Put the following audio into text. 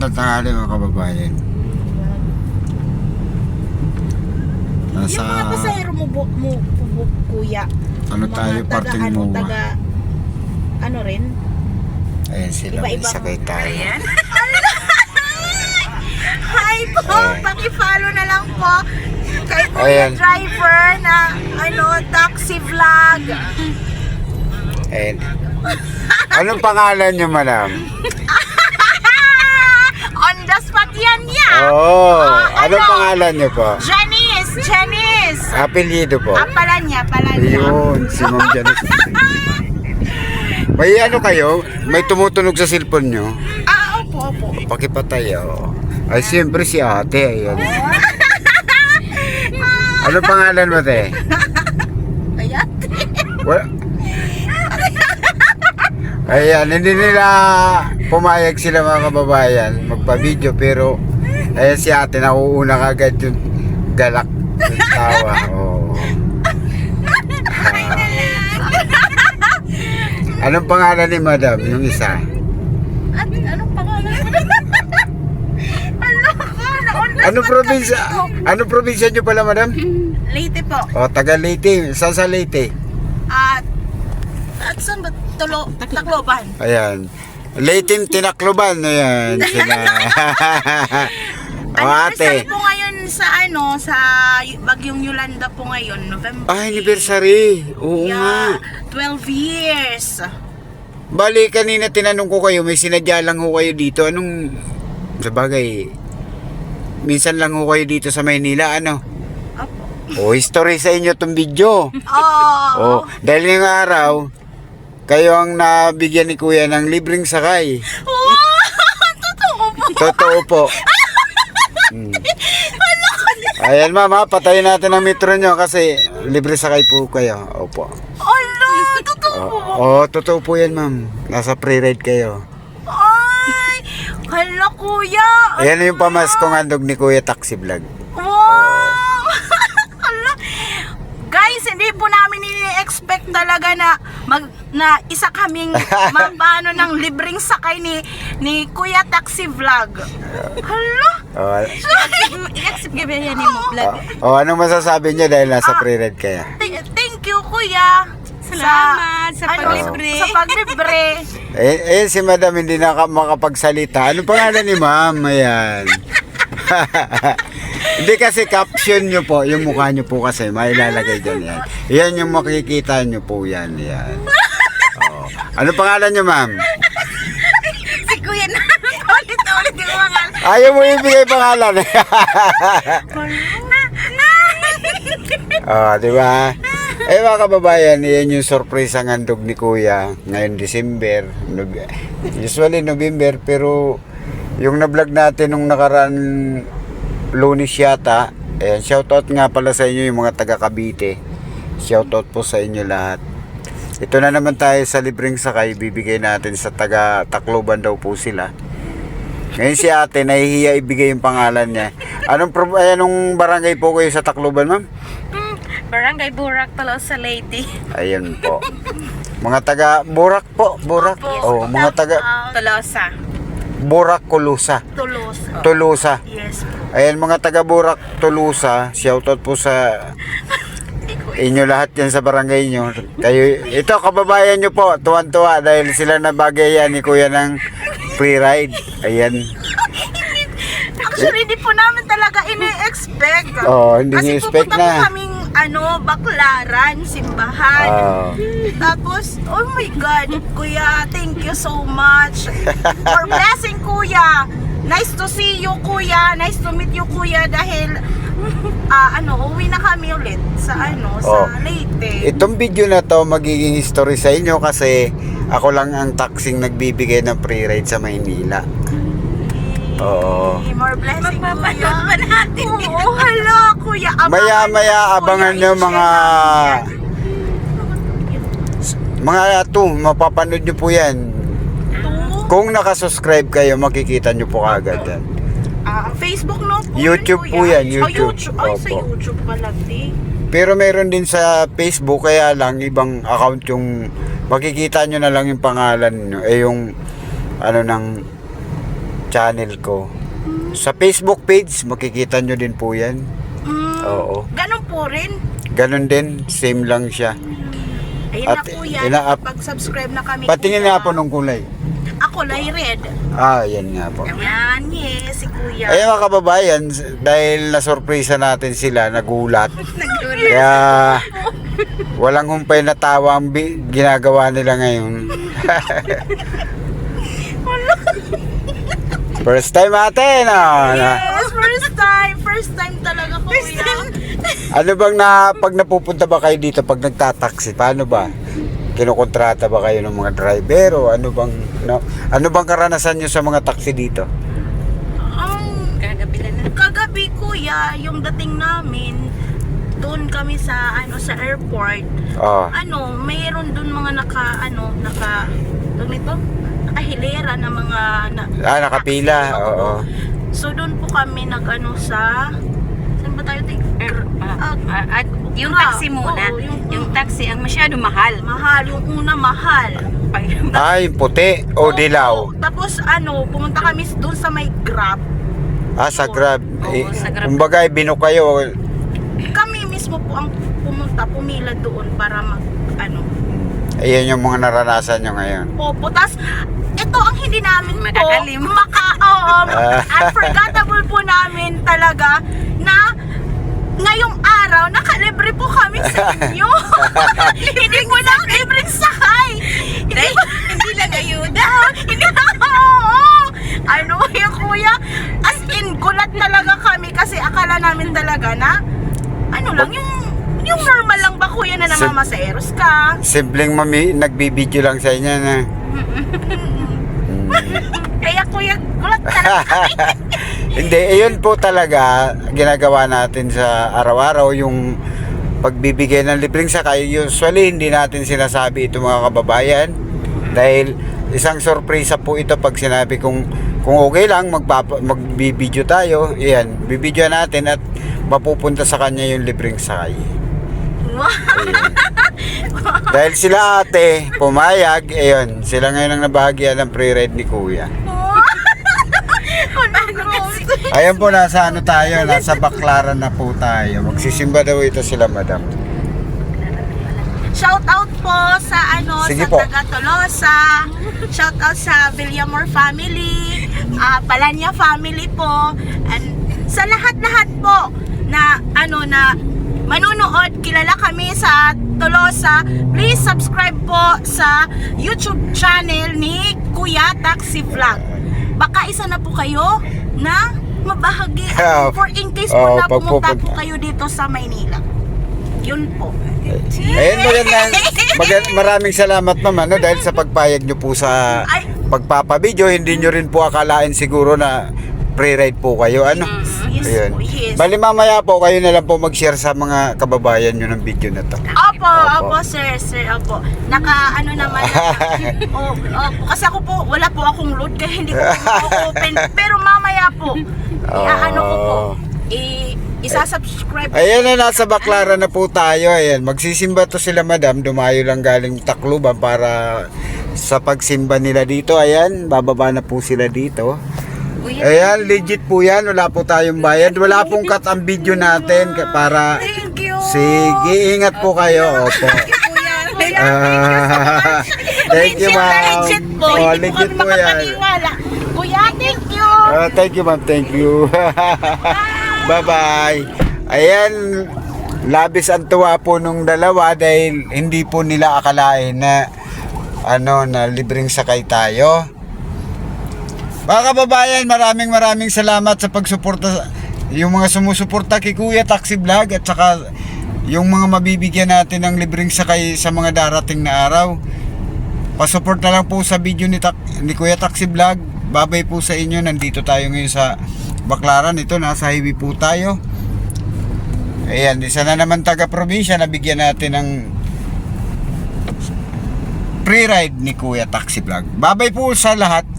magandang tanghali mga kababayan. Nasa, Yung mga pasahero mo, bu- mo, mo, kuya. ano mga tayo, taga, parting ano, mo. taga, ano rin? Ayan sila, may Iba-ibang- sakay tayo. Hi po! Ayan. Paki-follow na lang po kay Kuya Ayan. Driver na ano, taxi vlog. Ayan. Anong pangalan niyo, madam? Yan niya! Oo. Ah, anong ano? pangalan niyo po? Janice! Janice! Apelyido po. Pala niya, pala niya. Ayun, si Ma'am Janice. May ano kayo? May tumutunog sa cellphone niyo? Ah, opo, opo. Pakipatay, oh. Ay, siyempre si ate, ayun. Anong pangalan mo, te? Ayan. Wala. Ayan, hindi nila pumayag sila mga kababayan magpa-video pero ayan si ate nauuna kagad yung galak yung tawa. Oo. Ah. Anong pangalan ni madam? Yung isa? At anong pangalan? ano probinsya? Anong probinsya nyo pala madam? Leyte po. O, taga Leyte. Saan sa Leyte? At at saan ba? Tulo, Tacloban. Ayan. Leyte Tinakloban. Ayan. Sila. o Anniversary ate. po ngayon sa ano, sa Bagyong Yolanda po ngayon, November. Ah, anniversary. Oo nga. Yeah, 12 years. Bali, kanina tinanong ko kayo, may sinadya lang ho kayo dito. Anong, sa bagay, minsan lang ho kayo dito sa Maynila, ano? Opo. O, history sa inyo tong video. Oh. O, dahil ngayong araw, kayo ang nabigyan ni Kuya ng libreng sakay. Wow! Totoo po. Totoo po. Hmm. Ayan mama, patayin natin ang metro nyo kasi libre sakay po kayo. Opo. Ala, totoo po. Oo, totoo po yan ma'am. Nasa pre-ride kayo. Ay, hala kuya. Ayan yung pamaskong handog ni Kuya Taxi Vlog. Wow! Hala. Guys, hindi po namin ini-expect talaga na mag na isa kaming mabano ng libreng sakay ni ni Kuya Taxi Vlog. Hala. Oh, I-accept gabi yan mo vlog. oh, anong masasabi niyo dahil nasa pre-ride kaya? Thank, thank you Kuya. Salamat sa ano, paglibre. Sa paglibre. Eh, eh si madam hindi na ka- makapagsalita. Anong pangalan ni ma'am? Ayan. hindi kasi caption nyo po, yung mukha nyo po kasi, mailalagay dyan yan. Yan yung makikita nyo po yan. yan. Oh. Ano pangalan nyo ma'am? si Kuya na ulit-ulit yung mga Ayaw mo ibigay pangalan. oh, di ba? Eh mga kababayan, yan yung surprise ang handog ni Kuya ngayon December. Usually November, pero yung na-vlog natin nung nakaraan lunes yata, ayan, shoutout nga pala sa inyo yung mga taga Cavite. Shoutout po sa inyo lahat. Ito na naman tayo sa libreng sakay, bibigay natin sa taga Tacloban daw po sila. Ngayon si ate, nahihiya ibigay yung pangalan niya. Anong, pro- ay, anong barangay po kayo sa Tacloban, ma'am? Hmm, Barangay Burak, Talosa Lady. Ayun po. Mga taga Burak po, Burak. Oh, mga taga Talosa. Burak Kulusa. tulos. Tulusa. Yes. Ayan mga taga Burak Tulusa, shoutout po sa inyo lahat yan sa barangay nyo. Kayo, ito kababayan nyo po, tuwan-tuwa dahil sila nabagayan ni Kuya ng free ride. Ayan. Actually, hindi po namin talaga ini-expect. Oh, hindi Kasi ni-expect pupunta na. po kaming ano, baklaran, simbahan. Ah. Tapos, oh my God, Kuya, thank you so much for blessing, Kuya. Nice to see you, Kuya. Nice to meet you, Kuya. Dahil, ah, ano, uwi na kami ulit sa, ano, Oh. sa Leyte. Itong video na to magiging history sa inyo kasi ako lang ang taxing nagbibigay ng free ride sa Maynila. Oo. Eh, More blessing, Magpapanood pa natin. Oo, hala, Kuya. Abangan Maya maya niyo, Kuya, abangan nyo mga mga to, mapapanood nyo po yan. Kung nakasubscribe kayo, makikita nyo po kagad yan. Ah, Facebook no? Po YouTube po yan, Oh, YouTube. YouTube. Ay, sa Opo. YouTube pala, di. Pero meron din sa Facebook, kaya lang ibang account yung makikita nyo na lang yung pangalan nyo, eh yung ano ng channel ko. Sa Facebook page, makikita nyo din po yan. Mm, Oo. Ganun po rin. Ganon din, same lang siya. Ayun At na kuya, ina-up- pag-subscribe na kami. Patingin kuya. nga po nung kulay. Ako, lay red. Ah, yan nga po. Yan, yes, si kuya. Ayun mga kababayan, dahil nasurpresa natin sila, nagulat. Kaya walang humpay na tawa ang ginagawa nila ngayon. First time ate, no? Na, Yes, first time. First time talaga kuya. ano bang na, pag napupunta ba kayo dito pag nagtataksi, paano ba? Kinukontrata ba kayo ng mga driver o ano bang, no? ano bang karanasan nyo sa mga taxi dito? Ang Kagabi na. kagabi kuya, yung dating namin, doon kami sa ano sa airport. Oh, Ano, mayroon doon mga naka ano, naka doon ito, nakahilera na mga na, ah, nakapila, taxi. oo. So doon po kami nag ano sa saan ba tayo? Ting- Er, ah, Ah, ah, at yung taxi muna. Oo, yung- yung, taxi ang masyado mahal. mahal, yung una mahal. Ah, yung puti o Oo. dilaw? Tapos ano, pumunta kami doon sa may Grab. Ah, sa Grab. Oo, Eh, sa Grab. Kumbaga, binok kayo. Kami mismo po ang pumunta, pumila doon para mag ano, Ayan yung mga naranasan nyo ngayon. Opo, tas ito ang hindi namin Makakalim. po, maka, Ah. unforgettable po namin talaga na ngayong araw, nakalibre po kami sa inyo. hindi po na libreng sakay. Hindi, po- hindi lang ayuda. hindi na, oo. Ano yung kuya? As in, gulat talaga kami kasi akala namin talaga na, ano lang, yung, yung normal lang ba kuya na namamaseros ka? Simpleng mami, nagbibideo lang sa inyo na. Kaya kuya, gulat talaga. Hindi, ayun po talaga ginagawa natin sa araw-araw yung pagbibigay ng libreng sakay. Usually, hindi natin sinasabi ito mga kababayan dahil isang sorpresa po ito pag sinabi kung kung okay lang magpapa, magbibideo tayo, iyan, bibideo natin at mapupunta sa kanya yung libreng sakay. Ayun. Dahil sila ate, pumayag, ayun, sila ngayon ang nabahagyan ng pre-ride ni Kuya. Ayan po, nasa ano tayo, nasa Baklaran na po tayo. Magsisimba daw ito sila, madam. Shout out po sa ano Sige sa po. taga Tolosa. Shout out sa Villamor family, ah Palanya family po, and sa lahat-lahat po na ano na manunood, kilala kami sa Tolosa. Please subscribe po sa YouTube channel ni Kuya Taxi Vlog. Baka isa na po kayo na mabahagi Ah, for in case oh, po na pag pumunta po kayo dito sa Maynila. Yun po. Ayun, magandang, magand, maraming salamat ma'am, ano, dahil sa pagpayag nyo po sa pagpapabideo, hindi nyo rin po akalain siguro na pre-ride po kayo, ano? Yes Ayun. po, yes. Bali mamaya po, kayo na lang po mag-share sa mga kababayan nyo ng video na to. Opo, Opo. opo, sir, sir, opo. Naka, ano naman, oh, opo, kasi ako po, wala po akong load, kaya hindi ko po open. Pero mamaya po, iaano ko po, i, isa-subscribe. Ayan na, nasa Baklaran na po tayo. Ayan, magsisimba to sila madam. Dumayo lang galing Tacloban para sa pagsimba nila dito. Ayan, bababa na po sila dito. Kuya, Ayan, legit po yan. Wala po tayong bayad. Wala pong cut ang video natin ka- para... Thank you. Sige, ingat po kayo. Opo. kuya. Ah, thank you, ma'am. legit po, Oh, hindi po legit kami po yan. makapaniwala. Kuya, thank you. Ah, thank you, ma'am. Thank you. Bye-bye. Ayan, labis ang tuwa po nung dalawa dahil hindi po nila akalain na ano na libreng sakay tayo. Mga kababayan, maraming maraming salamat sa pagsuporta yung mga sumusuporta kay Kuya Taxi Vlog at saka yung mga mabibigyan natin ng libreng sakay sa mga darating na araw. Pasupport na lang po sa video ni, Tak- ni Kuya Taxi Vlog. Babay po sa inyo. Nandito tayo ngayon sa Baklaran. Ito, nasa highway po tayo. Ayan, isa na naman taga-probinsya. Nabigyan natin ng free ride ni Kuya Taxi Vlog. Babay po sa lahat.